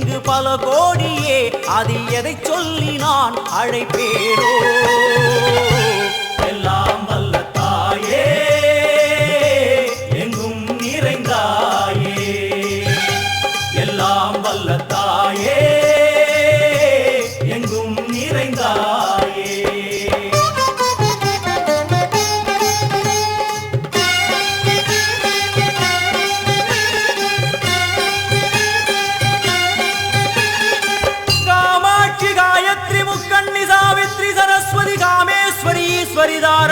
பல கோடியே அது எதை சொல்லி நான் அழைப்பேனோ?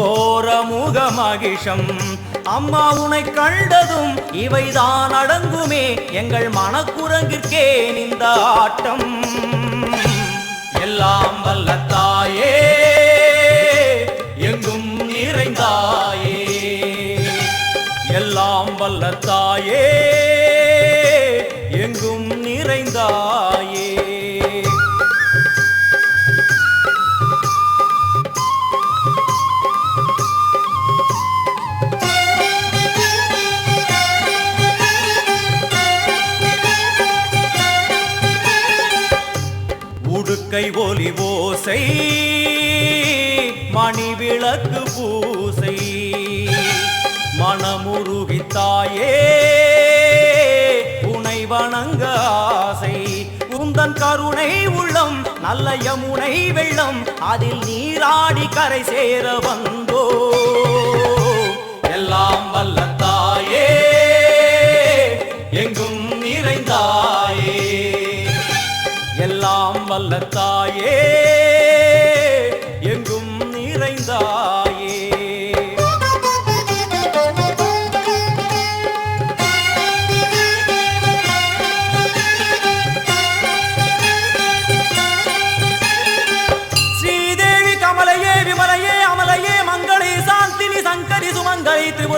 கோரமுக மகிஷம் அம்மா உனை கண்டதும் இவைதான் அடங்குமே. எங்கள் மனக்குரங்கிற்கே இந்த ஆட்டம். எல்லாம் வல்ல தாயே. பூசை மணி விளக்கு பூசை. மனமுருகி தாயே உனை வணங்க ஆசை. உந்தன் கருணை உள்ளம் நல்ல யமுனை வெள்ளம் அதில் நீராடி கரை சேர வந்தோ. எல்லாம் வல்ல தாயே எங்கும் நிறைந்தாயே. எல்லாம் வல்ல தாயே.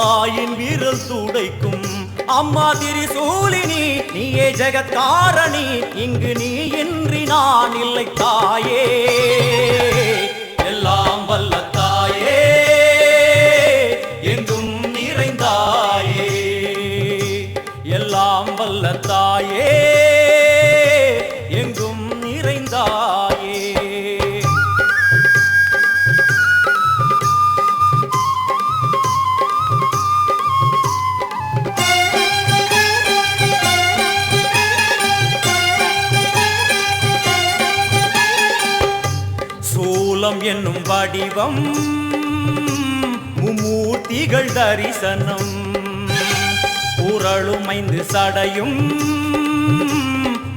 தாயின் விரல் சூடைக்கும். அம்மா திரிசூலினி நீயே ஜெகத்காரணி இங்கு நீ இன்றி நான் இல்லை தாயே. எல்லாம் வல்ல தாயே எங்கும் நிறைந்தாயே. எல்லாம் வல்ல தாயே. வடிவம் மும்மூர்த்திகள் தரிசனம். உரளுமைந்து சடையும்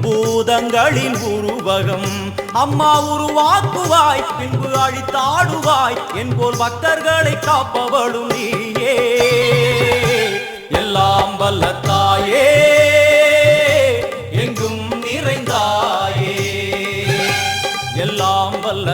பூதங்களின் உருவகம். அம்மா உருவாக்குவாய் பின்பு அழித்தாடுவாய் என்போல் பக்தர்களை காப்பவளும் நீயே. எல்லாம் வல்ல தாயே எங்கும் நிறைந்தாயே. எல்லாம் வல்ல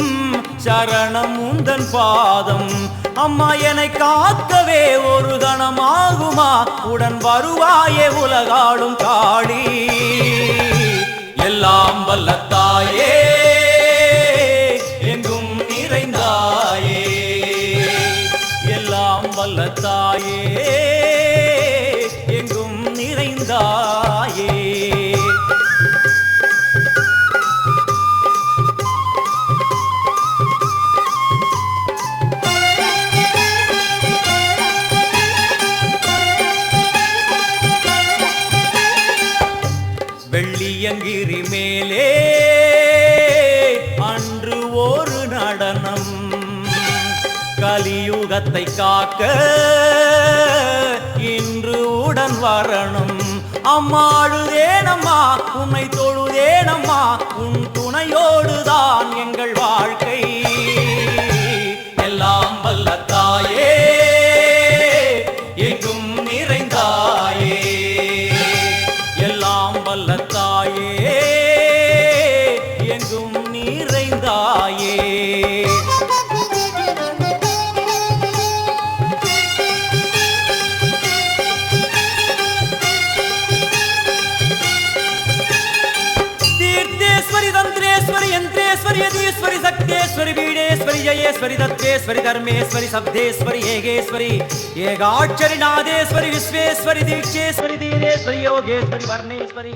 சரணம் உந்தன் பாதம். அம்மா என்னை காக்கவே ஒரு கணமாகுமா? உடன் வருவாயே உலகாடும் காடி எல்லாம் வல்லத்தாயே எங்கும் நிறைந்தாயே. எல்லாம் வல்லத்தாய் ama जयेश्वरी दत्तेश्वरी धर्मेश्वरी शब्देश्वरी हेगेश्वरी नादेश्वरी विश्वेश्वरी दीक्षेश्वरी दीनेश्वरी योगेश्वरी वर्णेश्वरी।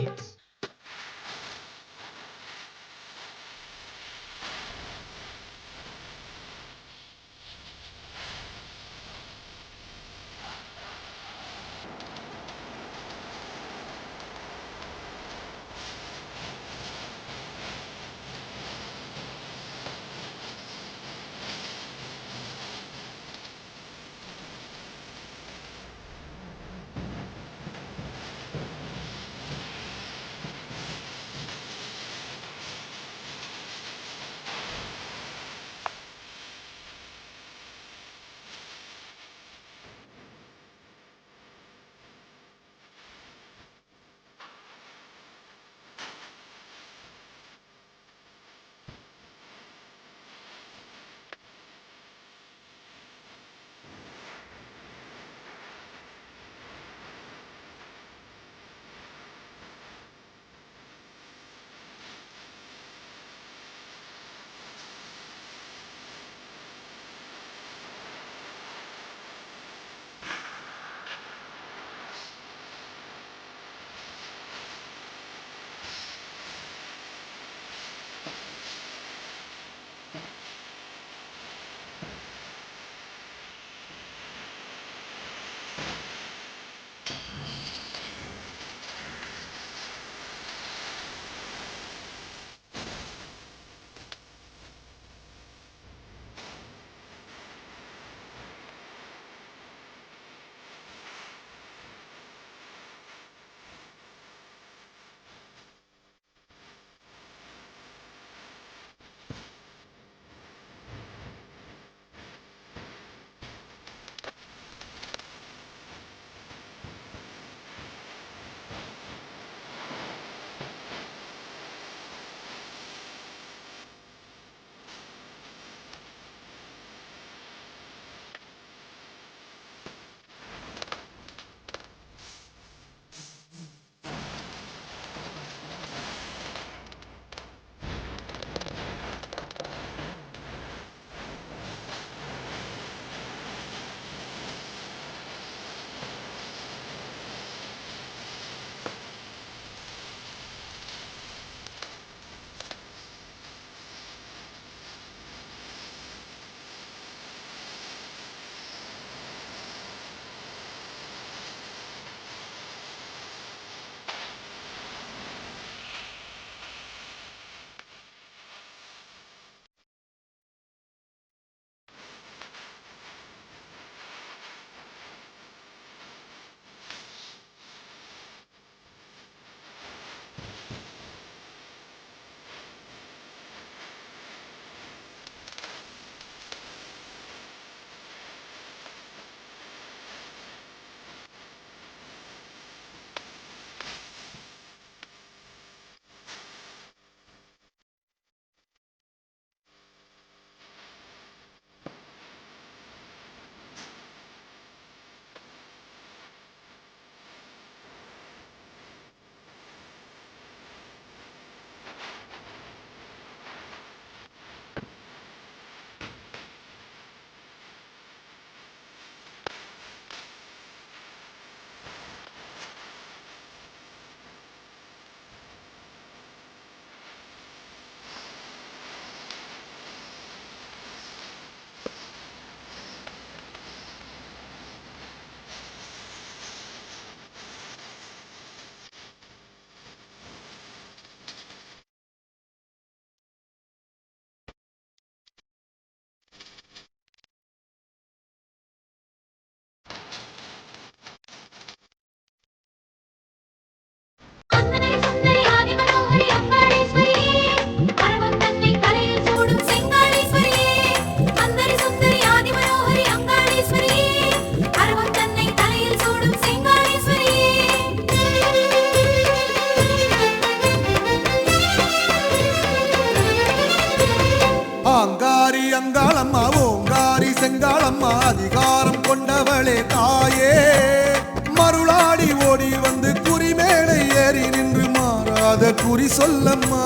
மொழி சொல்லம்மா.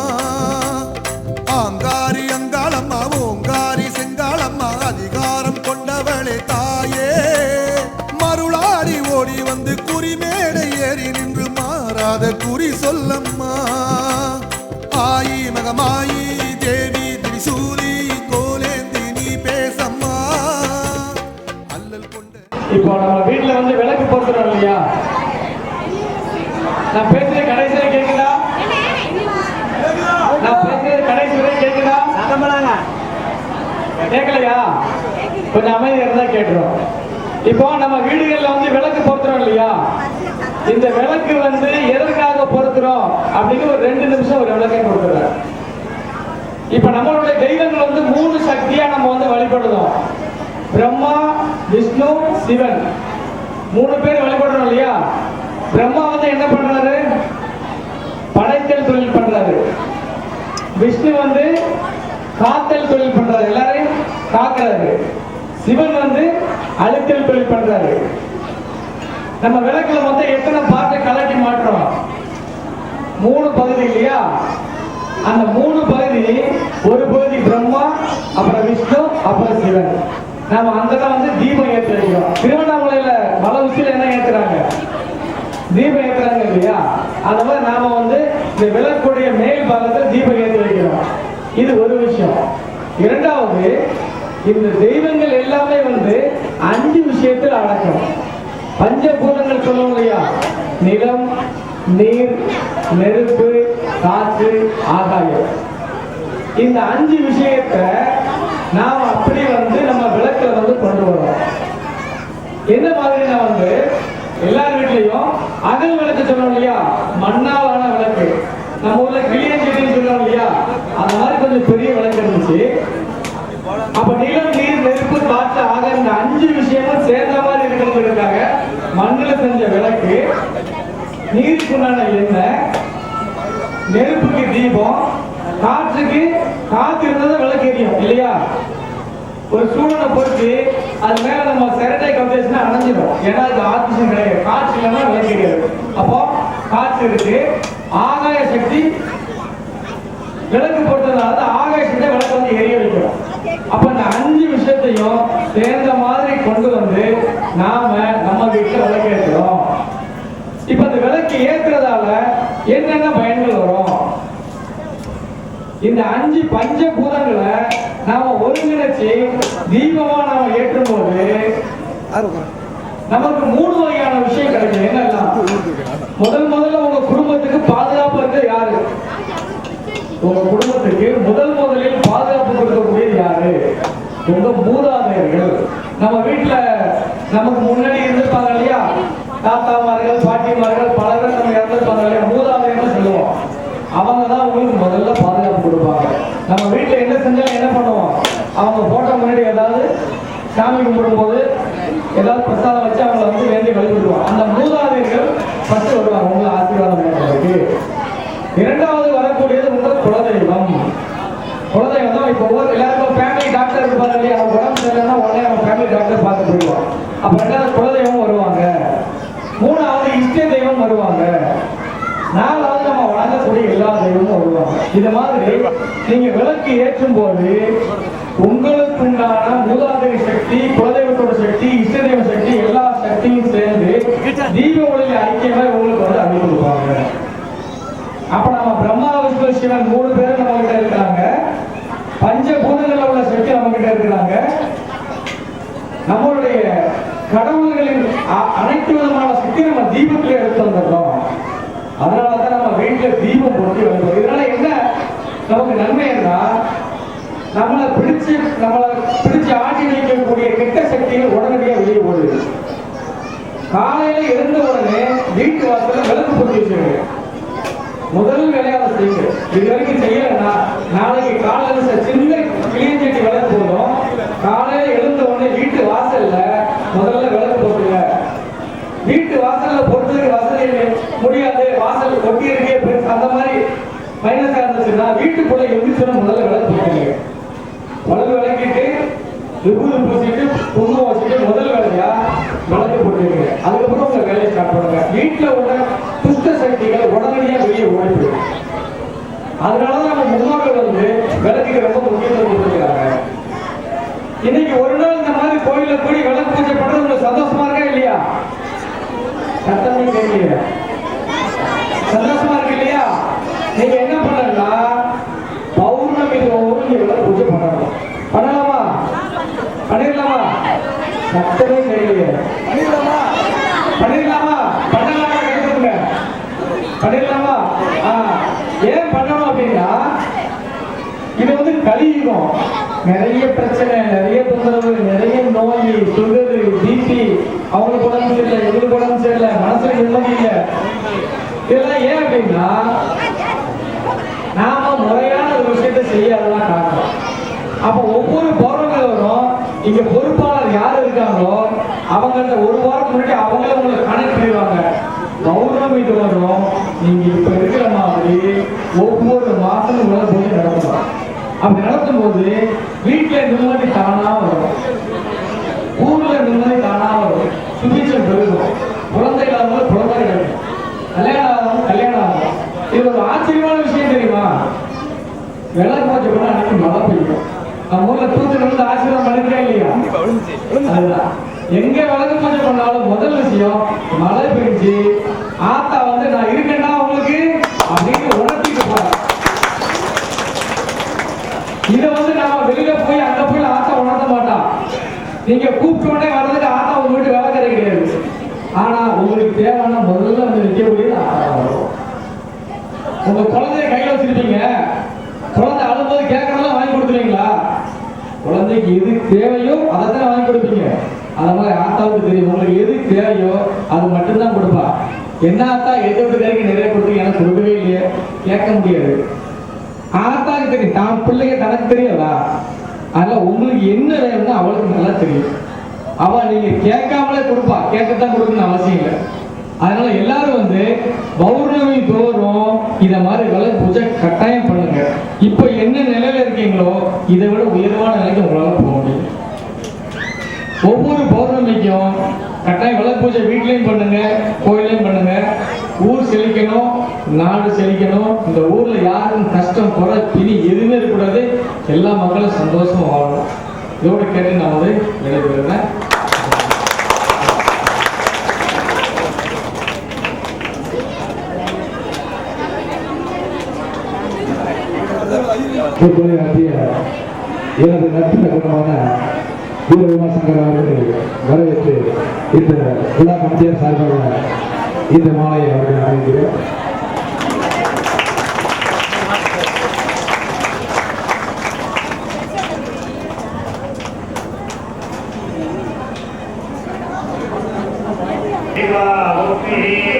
ஆங்காரி அங்காளம்மா ஓங்காரி செங்காளம்மா அதிகாரம் கொண்டவளே தாயே. மருளாடி ஓடி வந்து குறிமேடை ஏறி நின்று மாறாத குறி சொல்லம்மா. ஆயி மகமாயி தேவி திரிசூலி கோலேந்தி நீ பேசம்மா. அல்லல் கொண்ட இப்போ நம்ம வீட்ல வந்து விளக்கு பொருத்துறோம் இல்லையா? நான் பேசுறது கடைசியாக வரை கேக்குதா நான் பேசுறது கடைசி வரை கேக்குதா கேட்கலையா கொஞ்சம் அமைதியா இருந்தா கேட்டுரும். இப்போ நம்ம வீடுகள்ல வந்து விளக்கு பொறுத்துறோம் இல்லையா? இந்த விளக்கு வந்து எதற்காக பொறுத்துறோம் அப்படின்னு ஒரு ரெண்டு நிமிஷம் ஒரு விளக்கை கொடுக்குறேன் இப்ப நம்மளுடைய தெய்வங்கள் வந்து மூணு சக்தியா நம்ம வந்து வழிபடுறோம். பிரம்மா விஷ்ணு சிவன். மூணு பேர் வழிபடுறோம் இல்லையா? பிரம்மா வந்து என்ன பண்றாரு? படைத்தல் தொழில் பண்றாரு. விஷ்ணு வந்து காத்தல் தொழில் பண்றாரு. எல்லாரையும் காக்கிறாரு சிவன் வந்து அழுத்தல் தொழில் பண்றாரு. நம்ம விளக்குல மொத்தம் எத்தனை பாட்டை கலட்டி மாட்டுறோம்? மூணு பகுதி இல்லையா? அந்த மூணு பகுதி ஒரு பகுதி பிரம்மா அப்புறம் விஷ்ணு அப்புறம் சிவன். நாம அங்கதான் வந்து தீபம் ஏற்றி திருவண்ணாமலையில மலை உச்சியில என்ன ஏத்துறாங்க? தீபம் ஏத்துறாங்க இல்லையா? அந்த மாதிரி நாம வந்து இந்த விளக்குடைய மேல் பாகத்தில் தீபம் ஏற்றி வைக்கிறோம். இது ஒரு விஷயம். இரண்டாவது இந்த தெய்வங்கள் எல்லாமே வந்து அஞ்சு விஷயத்தில் அடக்கம். பஞ்சபூதங்கள் சொல்லுவோம் இல்லையா? நிலம் நீர் நெருப்பு காற்று ஆகாயம். இந்த அஞ்சு விஷயத்தை நாம் அப்படி வந்து நம்ம விளக்கில் வந்து கொண்டு வரோம். என்ன மாதிரினா வந்து எல்லார் வீட்லயும் அகல் விளக்கு சொன்னோம் இல்லையா? மண்ணாவான விளக்கு. நம்ம ஊர்ல கிளியஞ்செடின்னு சொன்னோம் இல்லையா? அந்த மாதிரி கொஞ்சம் பெரிய விளக்கு இருந்துச்சு. அப்ப நிலம் நீர் நெருப்பு காற்று ஆக இந்த அஞ்சு விஷயமும் சேர்ந்த மாதிரி இருக்கிறதுக்காக மண்ணில் செஞ்ச விளக்கு நீருக்குண்டான எண்ணெய் நெருப்புக்கு தீபம் காற்றுக்கு காத்து இருந்தது விளக்கு எரியும் இல்லையா? ஒரு சூழலை பொறுத்து அது மேல நம்ம செரட்டை கம்பேஷன் அணைஞ்சிடும். ஏன்னா அது ஆக்சிஜன் கிடையாது. காற்று இல்லைன்னா விளக்கு எரியாது. அப்போ காற்று இருக்கு. ஆகாய சக்தி விளக்கு போட்டதுனால தான் ஆகாய சக்தி விளக்கு வந்து எரிய வைக்கிறோம் அப்ப இந்த அஞ்சு விஷயத்தையும் சேர்ந்த மாதிரி கொண்டு வந்து நாம நம்ம வீட்டுல விளக்கேற்றுறோம் இப்ப இந்த விளக்கு ஏத்துறதால என்னென்ன பயன்கள் வரும்? இந்த அஞ்சு பஞ்ச பூதங்களை நாம ஒருங்கிணைச்சு தீபமா நாம ஏற்றும் போது நமக்கு மூணு வகையான விஷயம் கிடைக்கும் என்னெல்லாம் முதல் முதல்ல உங்க குடும்பத்துக்கு பாதுகாப்பு இருக்க யாரு? உங்க குடும்பத்துக்கு முதல் முதலில் பாதுகாப்பு கொடுக்கக்கூடிய யாரு? உங்க மூதாதையர்கள் நம்ம வீட்டுல நமக்கு முன்னாடி இருந்திருப்பாங்க இல்லையா? தாத்தாமார்கள் பாட்டிமார்கள் பல பேர் நம்ம இறந்துருப்பாங்க இல்லையா? மூதாதையர்னு சொல்லுவோம். அவங்க தான் உங்களுக்கு முதல்ல பாதுகாப்பு கொடுப்பாங்க. நம்ம வீட்டுல என்ன செஞ்சாலும் என்ன பண்ணுவோம்? அவங்க போட்டோ முன்னாடி ஏதாவது சாமி கும்பிடும்போது ஏதாவது பிரசாதம் வச்சு அவங்கள வந்து வேண்டி வழிபடுவோம். அந்த மூதாதையர்கள் ஃபர்ஸ்ட் வருவாங்க உங்களை ஆசீர்வாதம் பண்ணுறதுக்கு இரண்டாவது வரக்கூடியது உங்கள் குலதெய்வம் குலதெய்வம் தான் இப்போ ஒவ்வொரு எல்லாருக்கும் ஃபேமிலி டாக்டர் இருப்பாங்க இல்லையா அவங்க உடம்பு சரியில்லைன்னா உடனே அவங்க ஃபேமிலி டாக்டர் பார்த்து போயிடுவோம் அப்போ ரெண்டாவது குலதெய்வம் வருவாங்க. மூணாவது இஷ்ட தெய்வம் வருவாங்க. நாலாவது நம்ம வணங்கக்கூடிய எல்லா தெய்வமும் வருவாங்க. இது மாதிரி நீங்க விளக்கு ஏற்றும் போது உங்களுக்கு உண்டான மூதாதைய சக்தி குலதெய்வத்தோட சக்தி இஷ்ட தெய்வ சக்தி எல்லா சக்தியும் சேர்ந்து தீப ஒளியில் ஐக்கியமாக உங்களுக்கு வந்து அள்ளி கொடுப்பாங்க அப்ப நம்ம பிரம்மா விஷ்ணு சிவன் மூணு பேரும் நம்ம கிட்ட இருக்கிறாங்க பஞ்சபூதங்கள்ல உள்ள சக்தி நம்ம கிட்ட இருக்கிறாங்க நம்மளுடைய கடவுள்களின் அ- அனைத்து விதமான சக்தி நம்ம தீபத்திலே எடுத்து வந்துடுறோம் அதனால தான் நம்ம வீட்டுல வருவோம் இதனால என்ன? நமக்கு நன்மை என்ன நம்மளை பிடிச்சு நம்மளை பிடிச்சு ஆட்டி வைக்கக்கூடிய கெட்ட சக்திகள் உடனடியாக வெளியே போடுது காலையில எழுந்த உடனே வீட்டு வாசல்ல விளக்கு போட்டு வச்சிருங்க. முதல் வேலையை செய்யுங்க இது வரைக்கும் செய்யலைன்னா நாளைக்கு காலையில சின்ன கிளியஞ்செட்டி விளக்கு போதும். காலையில எழுந்த உடனே வீட்டு வாசல்ல முதல்ல விளக்கு போட்டுங்க வீட்டு வாசல்ல பொறுத்ததுக்கு வசதி முடியாது. வாசல் ஒட்டி இருக்கே அந்த மாதிரி நான் வீட்டுக்குள்ள எந்திரிச்சு முதல்ல விளக்கு போட்டுங்க விளக்கிட்டு விபூதி பூசிட்டு பொண்ணு வச்சுட்டு முதல் வேலையா? விளக்கு போட்டுருங்க அதுக்கப்புறம் உங்க வேலையை ஸ்டார்ட் பண்ணுங்க. வீட்டுல உள்ள துஷ்ட சக்திகள் உடனடியா வெளியே ஓடி போயிடும். அதனாலதான் நம்ம முன்னோர்கள் வந்து விளக்குக்கு ரொம்ப முக்கியத்துவம் கொடுத்துருக்காங்க இன்னைக்கு ஒரு நாள் இந்த மாதிரி கோயில போய் விளக்கு பூஜை பண்றது உங்களுக்கு சந்தோஷமா இருக்கா இல்லையா சத்தமே கேட்கல சந்தோஷமா இருக்கு இல்லையா நீங்க என்ன பண்ணலாம் பௌர்ணமி தோறும் நீங்க விளக்கு பூஜை பண்ணணும் பண்ணலாமா பண்ணிடலாமா சத்தமே கேட்கலையே பண்ணிடலாமா? பண்ணலாமா? கேட்டுங்க பண்ணிடலாமா? ஆ. ஏன் பண்ணணும் அப்படின்னா இது வந்து கலியுகம். நிறைய பிரச்சனை நிறைய தொந்தரவு நிறைய நோய் சுகரு பிபி அவங்களுக்கு உடம்பு சரியில்லை இவங்களுக்கு உடம்பு சரியில்லை மனசுல நிம்மதி இல்லை. இதெல்லாம் ஏன் அப்படின்னா நாம முறையான ஒரு விஷயத்தை செய்யாததான் காரணம். அப்ப ஒவ்வொரு பௌர்ணமிகளும் இங்க பொறுப்பாளர் யார் இருக்காங்களோ அவங்க அந்த ஒரு வாரம் முன்னாடி அவங்கள உங்களை கணக்கு பண்ணிடுவாங்க. பௌர்ணமி தோறும் நீங்க இப்ப இருக்கிற மாதிரி ஒவ்வொரு மாசமும் உங்களை பூஜை நடத்தணும் அப்படி நடத்தும் போது வீட்டுல நிம்மதி தானா வரும். ஊர்ல நிம்மதி தானா வரும். சுபீச்சம் பெருகும். குழந்தை இல்லாதவங்க குழந்தை கிடைக்கும். கல்யாணம் ஆகும் கல்யாணம் ஆகும். இது ஒரு ஆச்சரியமான விஷயம் தெரியுமா? விலை கொஞ்சம் பண்ண அன்னைக்கு மழை பெய்யும். நம்ம ஊர்ல தூத்து விழுந்து ஆசீர்வாதம் பண்ணிருக்கா இல்லையா எங்க விளக்கு பூஜை பண்ணாலும் முதல் விஷயம் மழை பெஞ்சு ஆத்தா வந்து நான் இருக்கேன்னா உங்களுக்கு அப்படின்னு உணர்த்திட்டு போறேன் இத வந்து நாம வெளியில போய் அங்க போய் ஆத்தா உணர்த்த மாட்டான் நீங்க கூப்பிட்ட உடனே வர்றதுக்கு ஆத்தா உங்க வீட்டு வேலைக்காரி கிடையாது ஆனா உங்களுக்கு தேவையான முதல்ல வந்து நிற்கக்கூடியது ஆத்தா வரும் உங்க குழந்தைய கையில வச்சிருப்பீங்க குழந்தை வரும்போது கேட்கறதெல்லாம் வாங்கி கொடுத்துருவீங்களா குழந்தைக்கு எது தேவையோ அதை தான் வாங்கி கொடுப்பீங்க. அந்த மாதிரி ஆத்தாவுக்கு தெரியும். உங்களுக்கு எது தேவையோ அது மட்டும்தான் கொடுப்பா. என்ன ஆத்தா எந்த வீட்டுக்காரிக்கு நிறைய கொடுத்து எனக்கு கொடுக்கவே இல்லையே. கேட்க முடியாது. ஆத்தாக்கு தெரியும். தான் பிள்ளைங்க தனக்கு தெரியாதா? அதனால உங்களுக்கு என்ன வேணும்னு அவளுக்கு நல்லா தெரியும். அவ நீங்க கேட்காமலே கொடுப்பா. கேட்கத்தான் கொடுக்கணும்னு அவசியம் இல்லை. அதனால எல்லாரும் வந்து பௌர்ணமி தோறும் இத மாதிரி விலை பூஜை கட்டாயம் பண்ணுங்க. இப்போ என்ன நிலையில இருக்கீங்களோ இதை விட உயர்வான நிலைக்கு உங்களால போக முடியும். ஒவ்வொரு பௌர்ணமிக்கும் கட்டாயம் விலை பூஜை வீட்லயும் பண்ணுங்க கோயிலையும் பண்ணுங்க. ஊர் செழிக்கணும் நாடு செழிக்கணும். இந்த ஊர்ல யாருக்கும் கஷ்டம் குறை பிணி எதுவுமே இருக்கக்கூடாது. எல்லா மக்களும் சந்தோஷமா வாழணும். இதோட கேட்டு நான் வந்து விடைபெறுகிறேன் இப்போது நடத்திய எனது நட்பு குணமான வீரவிமா சங்கர் அவர்களை வரவேற்று இந்த விழா கமிட்டியார் சார்பாக இந்த மாலையை அவர்கள் அணிகிறேன் ஜெகதம்பிகை